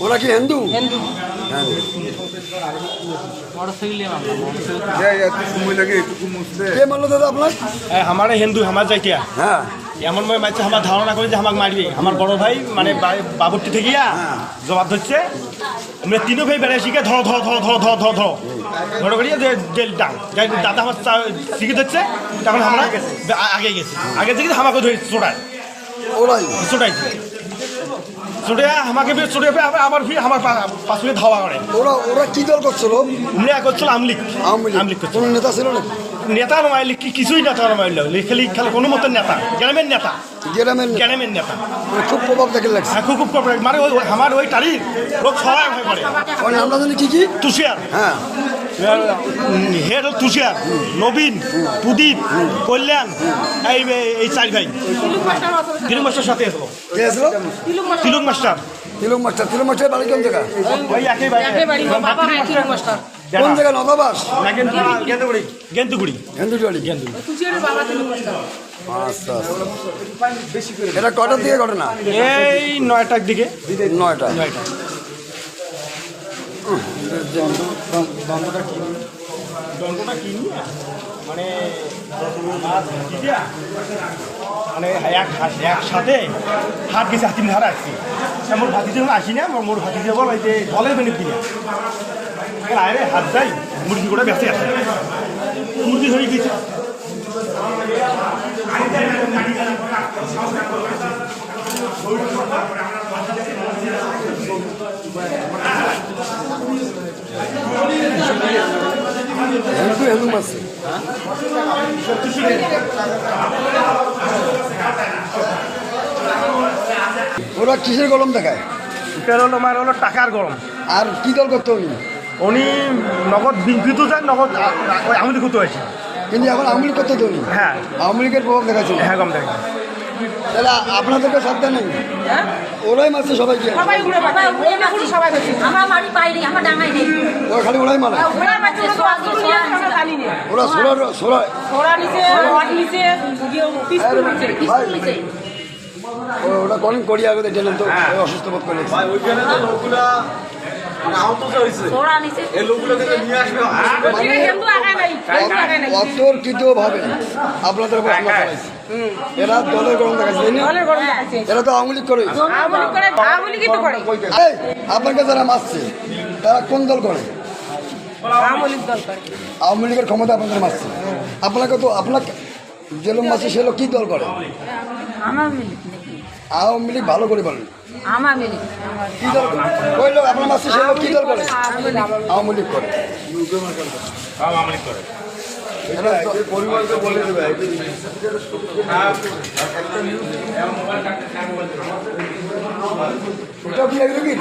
ওরা কি হিন্দু? হিন্দু। হ্যাঁ। কে মারলো দাদা আপনার? আমার হিন্দু আমার যাইতিয়া হ্যাঁ। এমন ভাবে মারছে আমার ধারণা করে যে আমাকে মারবে। আমার বড় ভাই মানে বা- বাবুরটি থেকে জবাব ধরছে। আমরা তিনও ভাই বেড়ে শিখে ধরো ধরো ধরো ধরো ধরো ধরো ধরো ধরো করিয়ে যে যে ডাং দাদা আমার শিখে ধরছে তখন আমরা আগে গেছি। আগে থেকে আমাকে ধরে ওরাই চোটাইছে চোটে আমাকে বেশ আবার আবার ফিরে আমার পাশে ধাওয়া করে। ওরা ওরা কি দল করছিল? উনি করছিল আমলিক আমলিক কোনো নেতা ছিল নাকি? নেতা নয় কি কিছুই নেতা নয় খালি খালি কোনো মতের নেতা। গ্রামের নেতা। গ্রামের নেতা। গ্রামের নেতা। মানে খুব প্রভাব দেখে লাগছে। হ্যাঁ খুব। মানে ওই আমার ওই তারিখ লোক সবাই করে। ওর নামটা জানি কি কি? তুষিয়ার হ্যাঁ। হেড হল তুষিয়ার নবীন প্রদীপ কল্যাণ এই এই চার ভাই। তিলক মাস্টার সাথে এসলো আসলো Tilak master Tilak master Tilak master বাড়ি কোন জায়গা? ওই একই ভাই কোন জায়গা নদাবাস গেন্দুগুড়ি। গেন্দুগুড়ি। আচ্ছা আচ্ছা। এটা কটার দিকে ঘটনা? এই নয়টার দিকে। নয়টা। নয়টা। দণ্ডটা কি? মানে মাছ কি দিয়া? মানে এক হাত- একসাথে হাত গেছে হাতিম ধারা আসছি মোর ভাতি যখন আসি না, মোর মোর ভাতি যে বল, এই যে জলের বেনে কিনে আরে হাত যাই, মুরগি করে বেঁচে আসে মুরগি ধরে গেছে। হিন্দু মারছে ওরা কিসের গরম দেখায়? এটা হলো আমার হলো টাকার গরম আর কি দল করতে উনি? উনি নগদ বিকৃত যায় নগদ ওই আমি লিখিত আছে কিন্তু এখন আওয়ামী লীগ করতে তো উনি? হ্যাঁ। আওয়ামী লীগের প্রভাব দেখাচ্ছে হ্যাঁ কম দেখে তাহলে আপনাদেরকে সাবধান নেই। ওরাই মারছে সবাই উড়ে সবাই আমার বাড়ি বাইরে আমার ডাঙাই নেই। ওরা খালি ওরাই মারে। উড়ে মারছে ওরা সোরা সোরা সোরা। নিচে ওয়াট নিচে পিস্তল নিচে ওটা কোন করি আগে তো অসুস্থ বোধ করে ভাই ওইখানে তো আপনাদের এরা দলের দেখাচ্ছে এরা তো করে। আপনাকে যারা মারছে তারা কোন দল করে? আওয়ামী লীগের ক্ষমতা আপনাদের মারছে। আপনাকে তো আপনাকে যে লোক মারছে সে লোক কি দল করে? আওয়ামী লীগ ভালো করে বলেন। আমার মিলিক কি দল করে? ওই লোক আপনার মারছে সে লোক কি দল করে? আওয়ামী লীগ। করে। পরিবারকে বলে দেবে কি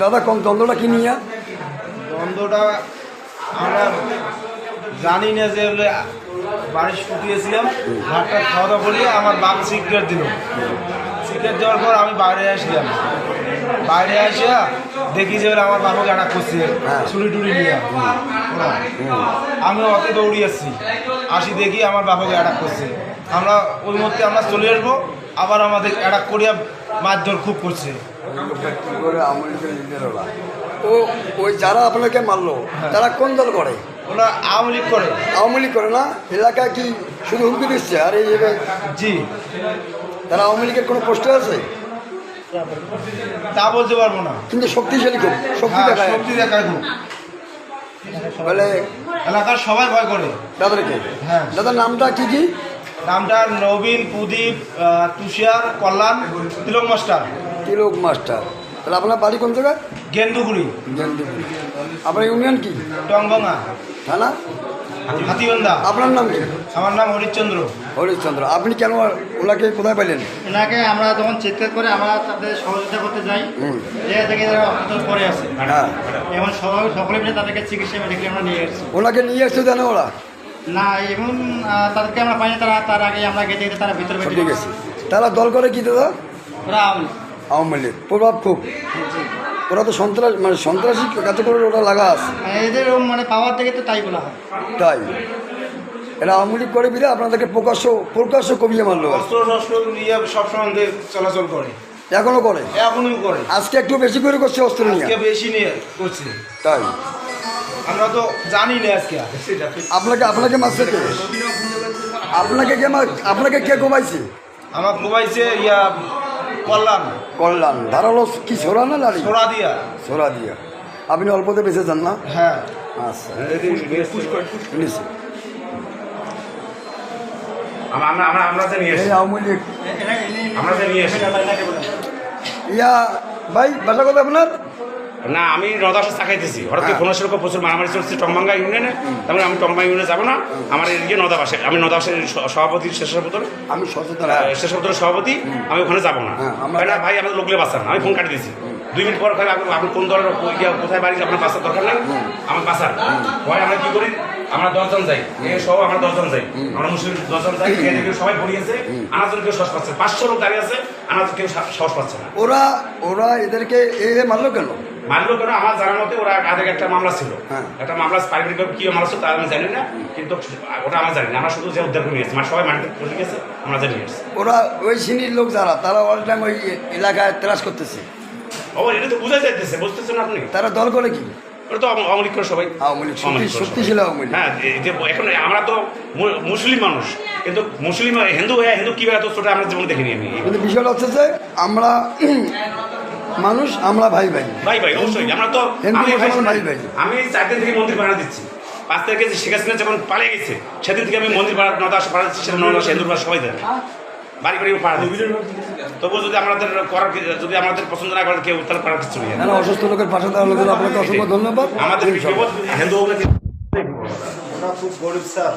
দাদা কোন দ্বন্দ্বটা কি নিয়ে? দ্বন্দ্বটা আমরা জানি না যে বাড়ি শুকিয়েছিলাম ভাতটা খাওয়া দাওয়া করিয়ে আমার বাপ সিগারেট দিল। সিগারেট দেওয়ার পর আমি বাইরে আসলাম। বাইরে আসিয়া দেখি যে আমার বাবাকে অ্যাটাক করছে ছুরি টুরি নিয়ে। আমি অত দৌড়ি আসছি। আসি দেখি আমার বাবাকে অ্যাটাক করছে। আমরা ওই মধ্যে আমরা চলে আসব। আবার আমাদের অ্যাটাক করিয়া মারধর খুব করছে। ও ওই যারা আপনাকে মারলো তারা কোন দল করে? ওরা আওয়ামী লীগ করে। আওয়ামী লীগ করে না? এলাকায় কি শুধু হুমকি দিচ্ছে? আর এই জি। তারা আওয়ামী লীগের কোনো পোস্টে আছে? তা বলতে পারব না। কিন্তু শক্তিশালী খুব শক্তি হ্যাঁ, দেখায়। শক্তি দেখায় খুব। বলে এলাকার সবাই ভয় করে। দাদাকে হ্যাঁ। দাদার নামটা কি কি? নামটা নবীন প্রদীপ তুষার কল্যাণ তিলক মাস্টার। তিলক মাস্টার। তাহলে আপনার বাড়ি কোন জায়গায়? গেন্দুগুড়ি। গেন্দিপুর। আপনার ইউনিয়ন কি? টংভঙা থানা? হাতিবান্ধা আপনার নাম কি? আমার নাম হরিশ্চন্দ্র। হরিশচন্দ্র। আপনি কেন ওনাকে কোথায় পাইলেন? ওনাকে আমরা যখন চিৎকার করে আমরা তাদের সহযোগিতা করতে যাই। থেকে তারা অসুস্থ পড়ে আছে। হ্যাঁ। এবং সবাই সকলে মিলে তাদেরকে চিকিৎসা মেডিকেল আমরা নিয়ে এসেছি। ওনাকে নিয়ে এসছে জানো ওরা? না এবং তাদেরকে আমরা পাইনি তারা তার আগে আমরা গেতে গেতে তারা ভিতরে ঠিক আছে তারা দল করে কি দাদা? ওরা। আওয়ামী লীগ। প্রভাব খুব। ওরা তো সন্ত্রাস মানে সন্ত্রাসী কাছে করে ওরা লাগা আছে। মানে এদের মানে পাওয়ার থেকে তো তাই বলা হয়। তাই। এরা আওয়ামী লীগ করে বিধে আপনাদেরকে প্রকাশ্য প্রকাশ্য কবিয়ে মারলো। অস্ত্র শস্ত্র নিয়ে সবসময় চলাচল করে। এখনও করে? এখনই করে। আজকে একটু বেশি করে করছে অস্ত্র নিয়ে। আজকে বেশি নিয়ে করছে। তাই। আমরা তো জানি না আজকে। আপনাকে আপনাকে মারছে কে? আপনাকে কে আপনাকে কে কমাইছে আমার ঘুমাইছে ইয়া কল্যাণ। কল্যাণ। ধারালো কি ছোড়া না লাড়ি? ছোড়া দিয়া। ছোড়া দিয়া। আপনি অল্পতে বেঁচে যান না? হ্যাঁ। আচ্ছা। ইয়া ভাই বাসা কথা আপনার? না আমি নদাসে চাকাইতেছি হঠাৎ হ্যাঁ। কোনো সেরকম প্রচুর মারামারি চলছে টমবাঙ্গা ইউনিয়নে? তারপরে আমি টমবাঙ্গা ইউনিয়নে যাব না আমার এদিকে নদাবাসে আমি নদাবাসের সভাপতি শেষের পুত্র আমি শেষের পুত্রের সভাপতি আমি ওখানে যাব না। হ্যাঁ, ভাই আমাদের লোকলে বাঁচান আমি ফোন কাটি দিয়েছি। দুই মিনিট পর খালি আপনি- কোন দলের কোথায় বাড়ি আপনার বাঁচার দরকার নেই? আমার বাঁচার হয় আমরা কি করি? আমরা দশজন যাই। এ সহ আমরা দশজন যাই। আমরা মুসলিম দশজন যাই এদিকে সবাই পড়িয়েছে আনার জন্য কেউ সাহস পাচ্ছে। পাঁচশো লোক দাঁড়িয়ে আছে আনার জন্য কেউ সা- সাহস পাচ্ছে না। ওরা ওরা এদেরকে এ এ মারলো কেন? মানলো কেন? আমার জানার মতে ওরা আগে একটা মামলা ছিল। হ্যাঁ। একটা মামলা পারিবারিক কি মামলা ছিল তা আমি জানি না কিন্তু ওটা আমরা জানি না। আমরা শুধু যে উদ্ধার করে নিয়েছি মানে সবাই মাটিতে পড়ে গেছে আমরা জানি ওরা ওই শ্রেণির লোক যারা তারা অল টাইম ওই এলাকায় ত্রাস করতেছে। ও এটা তো বোঝা যাইতেছে বুঝতেছেন আপনি? তারা দল করে কি? ওটা তো করে সবাই। আওয়ামী লীগ আওয়ামী লীগ শক্তিশালী আওয়ামী লীগ। হ্যাঁ এখন আমরা তো মুসলিম মানুষ কিন্তু মুসলিম হিন্দু হয়ে হিন্দু কীভাবে আমরা জীবনে দেখিনি আমি। কিন্তু বিষয়টা হচ্ছে যে আমরা মানুষ আমরা ভাই ভাই। ভাই ভাই অবশ্যই। আমরা তো আমি ভাই। আমি চার দিন থেকে মন্দির বানা দিচ্ছি। পাঁচ তারিখে যে শেখ হাসিনা যখন পালিয়ে গেছে সেদিন থেকে আমি মন্দির পাড়া নদাস পাড়া দিচ্ছি সেটা নদাস পাড়া সবাই দেয়। বাড়ি বাড়ি পাড়া দিচ্ছি। তবু যদি আমাদের করার যদি আমাদের পছন্দ না করেন কেউ তাহলে করার কিছু নেই। অসুস্থ লোকের পাশে দাঁড়ানোর জন্য আপনাকে অসংখ্য ধন্যবাদ। আমাদের হিন্দু খুব গরিব স্যার।